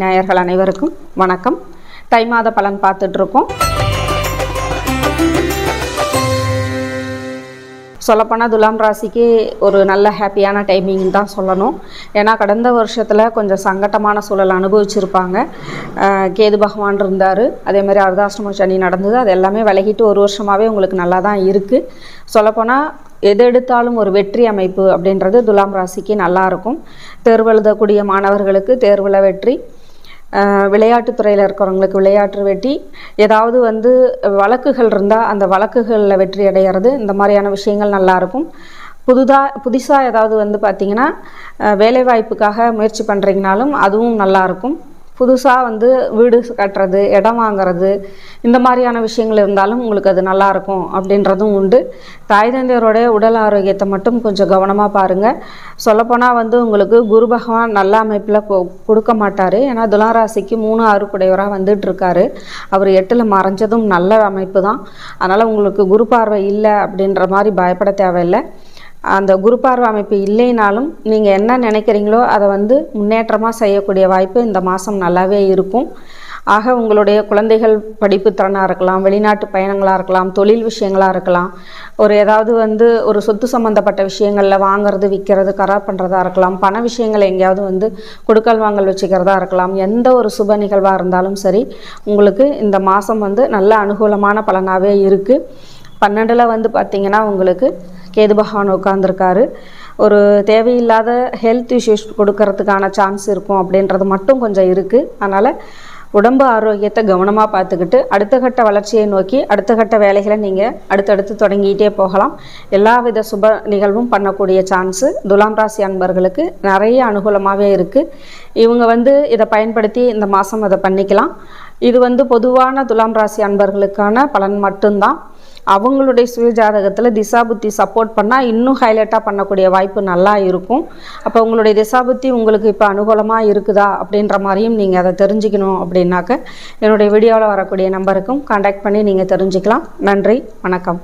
நேயர்கள் அனைவருக்கும் வணக்கம். தை மாத பலன் பார்த்துட்டு இருக்கோம் சொல்லப்போனால் துலாம் ராசிக்கு ஒரு நல்ல ஹாப்பியான டைமிங் தான் சொல்லணும். ஏன்னா கடந்த வருஷத்தில் கொஞ்சம் சங்கட்டமான சூழல் அனுபவிச்சிருப்பாங்க. கேது பகவான் இருந்தார். அதே மாதிரி அர்தாஷ்டம சனி நடந்தது. அது எல்லாமே விலகிட்டு ஒரு வருஷமாகவே உங்களுக்கு நல்லா தான் இருக்குது சொல்லப்போனால் எது எடுத்தாலும் ஒரு வெற்றி அமைப்பு அப்படின்றது துலாம் ராசிக்கு நல்லா இருக்கும். தேர்வு எழுதக்கூடிய மாணவர்களுக்கு தேர்வில் வெற்றி. விளையாட்டுத்துறையில் இருக்கிறவங்களுக்கு விளையாட்டு வெற்றி ஏதாவது வந்து வழக்குகள் இருந்தால் அந்த வழக்குகளில் வெற்றி அடைகிறது இந்த மாதிரியான விஷயங்கள் நல்லாயிருக்கும் புதுதாக புதுசாக ஏதாவது வந்து பார்த்திங்கன்னா வேலைவாய்ப்புக்காக முயற்சி பண்ணுறீங்கனாலும் அதுவும் நல்லாயிருக்கும் புதுசாக வந்து வீடு கட்டுறது இடம் வாங்குறது இந்த மாதிரியான விஷயங்கள் இருந்தாலும் உங்களுக்கு அது நல்லாயிருக்கும் அப்படின்றதும் உண்டு. தாய் தந்தையருடைய உடல் ஆரோக்கியத்தை மட்டும் கொஞ்சம் கவனமாக பாருங்கள் சொல்லப்போனால் வந்து உங்களுக்கு குரு பகவான் நல்ல அமைப்பில் கொடுக்க மாட்டார். ஏன்னா துளாராசிக்கு மூணு ஆறு வந்துட்டு இருக்காரு. அவர் எட்டில் மறைஞ்சதும் நல்ல அமைப்பு தான். அதனால் உங்களுக்கு குரு பார்வை இல்லை அப்படின்ற மாதிரி பயப்பட தேவையில்லை. அந்த குரு பார்வை அமைப்பு இல்லைனாலும் நீங்கள் என்ன நினைக்கிறீங்களோ அதை வந்து முன்னேற்றமாக செய்யக்கூடிய வாய்ப்பு இந்த மாதம் நல்லாவே இருக்கும். ஆக உங்களுடைய குழந்தைகள் படிப்பு திறனாக இருக்கலாம் வெளிநாட்டு பயணங்களாக இருக்கலாம் தொழில் விஷயங்களாக இருக்கலாம் ஒரு ஏதாவது வந்து ஒரு சொத்து சம்மந்தப்பட்ட விஷயங்களில் வாங்குறது விற்கிறது கரார் பண்ணுறதா இருக்கலாம் பண விஷயங்கள் எங்கேயாவது வந்து கொடுக்கல் வாங்கல் வச்சுக்கிறதா இருக்கலாம் எந்த ஒரு சுப நிகழ்வாக இருந்தாலும் சரி உங்களுக்கு இந்த மாதம் வந்து நல்ல அனுகூலமான பலனாகவே இருக்குது பன்னெண்டில் வந்து பார்த்திங்கன்னா உங்களுக்கு கேது பகவான் உட்காந்துருக்காரு ஒரு தேவையில்லாத ஹெல்த் இஷ்யூஸ் கொடுக்கறதுக்கான சான்ஸ் இருக்கும் அப்படின்றது மட்டும் கொஞ்சம் இருக்குது அதனால் உடம்பு ஆரோக்கியத்தை கவனமாக பார்த்துக்கிட்டு அடுத்த கட்ட வளர்ச்சியை நோக்கி அடுத்த கட்ட வேலைகளை நீங்கள் அடுத்தடுத்து தொடங்கிட்டே போகலாம். எல்லா வித சுப நிகழ்வும் பண்ணக்கூடிய சான்ஸு துலாம் ராசி அன்பர்களுக்கு நிறைய அனுகூலமாகவே இருக்குது இவங்க வந்து இதை பயன்படுத்தி இந்த மாதம் அதை பண்ணிக்கலாம். இது வந்து பொதுவான துலாம் ராசி அன்பர்களுக்கான பலன் மட்டும்தான். அவங்களுடைய சுய ஜாதகத்தில் திசாபுத்தி சப்போர்ட் பண்ணால் இன்னும் ஹைலைட்டாக பண்ணக்கூடிய வாய்ப்பு நல்லா இருக்கும். அப்போ உங்களுடைய திசாபுத்தி உங்களுக்கு இப்போ அனுகூலமாக இருக்குதா அப்படின்ற மாதிரியும் நீங்கள் அதை தெரிஞ்சுக்கணும் அப்படின்னாக்க என்னுடைய வீடியோவில் வரக்கூடிய நம்பருக்கும் காண்டாக்ட் பண்ணி நீங்கள் தெரிஞ்சுக்கலாம். நன்றி வணக்கம்.